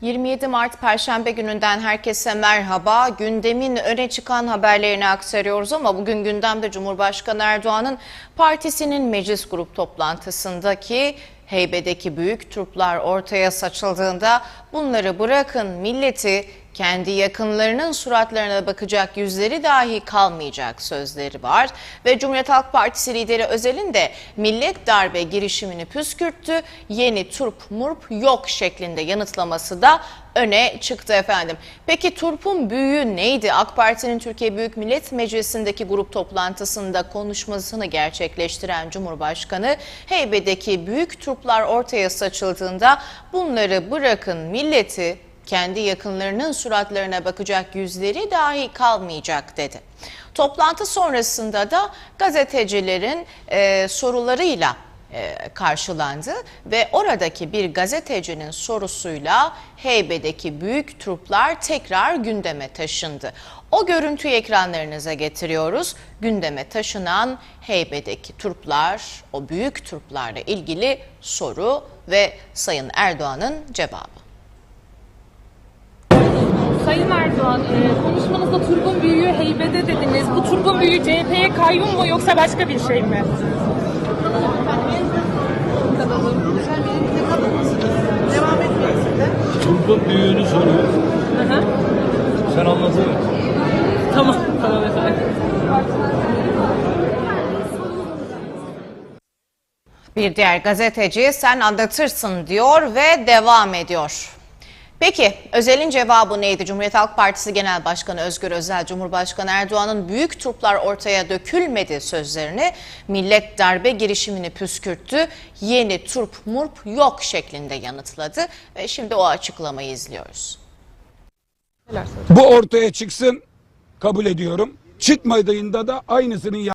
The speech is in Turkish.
27 Mart Perşembe gününden herkese merhaba. Gündemin öne çıkan haberlerini aktarıyoruz ama bugün gündemde Cumhurbaşkanı Erdoğan'ın partisinin meclis grup toplantısındaki heybedeki büyük truplar ortaya saçıldığında bunları bırakın milleti kendi yakınlarının suratlarına bakacak yüzleri dahi kalmayacak sözleri var. Ve Cumhuriyet Halk Partisi lideri Özel'in de millet darbe girişimini püskürttü. Yeni turp murp yok şeklinde yanıtlaması da öne çıktı efendim. Peki turpun büyüğü neydi? AK Parti'nin Türkiye Büyük Millet Meclisi'ndeki grup toplantısında konuşmasını gerçekleştiren Cumhurbaşkanı heybedeki büyük turplar ortaya saçıldığında bunları bırakın milleti kendi yakınlarının suratlarına bakacak yüzleri dahi kalmayacak dedi. Toplantı sonrasında da gazetecilerin e, sorularıyla e, karşılandı ve oradaki bir gazetecinin sorusuyla heybedeki büyük truplar tekrar gündeme taşındı. O görüntüyü ekranlarınıza getiriyoruz. Gündeme taşınan heybedeki truplar, o büyük truplarla ilgili soru ve Sayın Erdoğan'ın cevabı. Sayın Erdoğan, e, konuşmanızda turbun büyüğü heybede dediniz. Bu turbun büyüğü CHP'ye kayyum mu yoksa başka bir şey mi? Devam etmeyesin de. Turpun büyüğünü soruyor. Hı hı. Sen anlatsana. Tamam, tamam efendim. Bir diğer gazeteci sen anlatırsın diyor ve devam ediyor. Peki Özel'in cevabı neydi? Cumhuriyet Halk Partisi Genel Başkanı Özgür Özel, Cumhurbaşkanı Erdoğan'ın büyük turplar ortaya dökülmedi sözlerini millet darbe girişimini püskürttü. Yeni turp murp yok şeklinde yanıtladı ve şimdi o açıklamayı izliyoruz. Bu ortaya çıksın kabul ediyorum. Çıkmadığında da aynısının